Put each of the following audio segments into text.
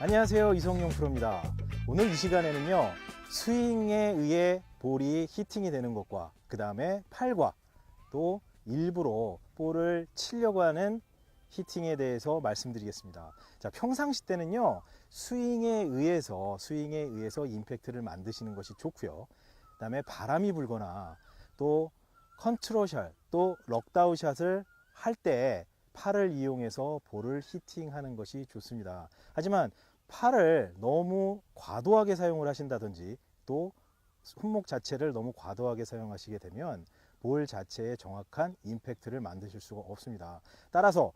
안녕하세요. 이성용 프로입니다. 오늘 이 시간에는요 스윙에 의해 볼이 히팅이 되는 것과 그 다음에 팔과 또 일부러 볼을 치려고 하는 히팅에 대해서 말씀드리겠습니다. 자 평상시 때는요 스윙에 의해서 스윙에 의해서 임팩트를 만드시는 것이 좋고요. 그 다음에 바람이 불거나 또 컨트롤샷 또 럭다운샷을 할 때 팔을 이용해서 볼을 히팅하는 것이 좋습니다 하지만 팔을 너무 과도하게 사용을 하신다든지 또 손목 자체를 너무 과도하게 사용하시게 되면 볼 자체에 정확한 임팩트를 만드실 수가 없습니다. 따라서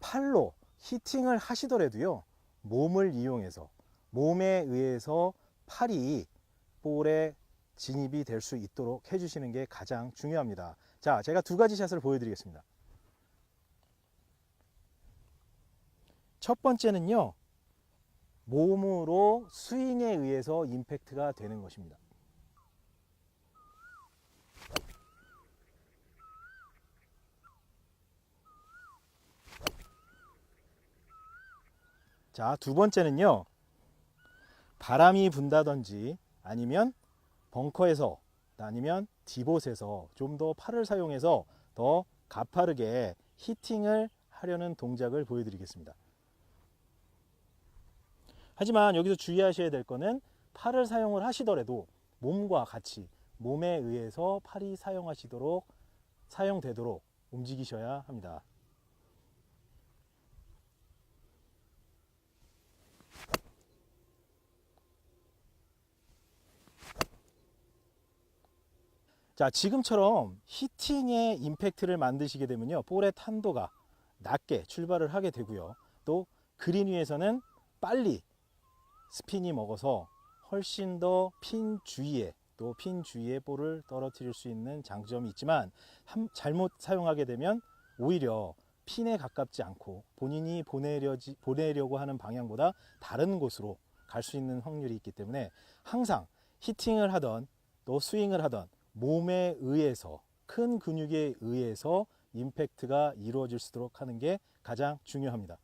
팔로 히팅을 하시더라도요, 몸을 이용해서, 몸에 의해서 팔이 볼에 진입이 될 수 있도록 해주시는 게 가장 중요합니다. 자, 제가 두 가지 샷을 보여드리겠습니다. 첫 번째는요, 몸으로 스윙에 의해서 임팩트가 되는 것입니다. 자, 두 번째는요. 바람이 분다든지 아니면 벙커에서 아니면 디봇에서 좀 더 팔을 사용해서 더 가파르게 히팅을 하려는 동작을 보여드리겠습니다. 하지만 여기서 주의하셔야 될 거는 팔을 사용을 하시더라도 몸과 같이 몸에 의해서 팔이 사용하시도록 사용되도록 움직이셔야 합니다. 자, 지금처럼 히팅의 임팩트를 만드시게 되면요. 볼의 탄도가 낮게 출발을 하게 되고요. 또 그린 위에서는 빨리 스핀이 먹어서 훨씬 더 핀 주위에 또 핀 주위에 볼을 떨어뜨릴 수 있는 장점이 있지만 한- 잘못 사용하게 되면 오히려 핀에 가깝지 않고 본인이 보내려지, 보내려고 하는 방향보다 다른 곳으로 갈 수 있는 확률이 있기 때문에 항상 히팅을 하던 또 스윙을 하던 몸에 의해서 큰 근육에 의해서 임팩트가 이루어질 수 있도록 하는 게 가장 중요합니다.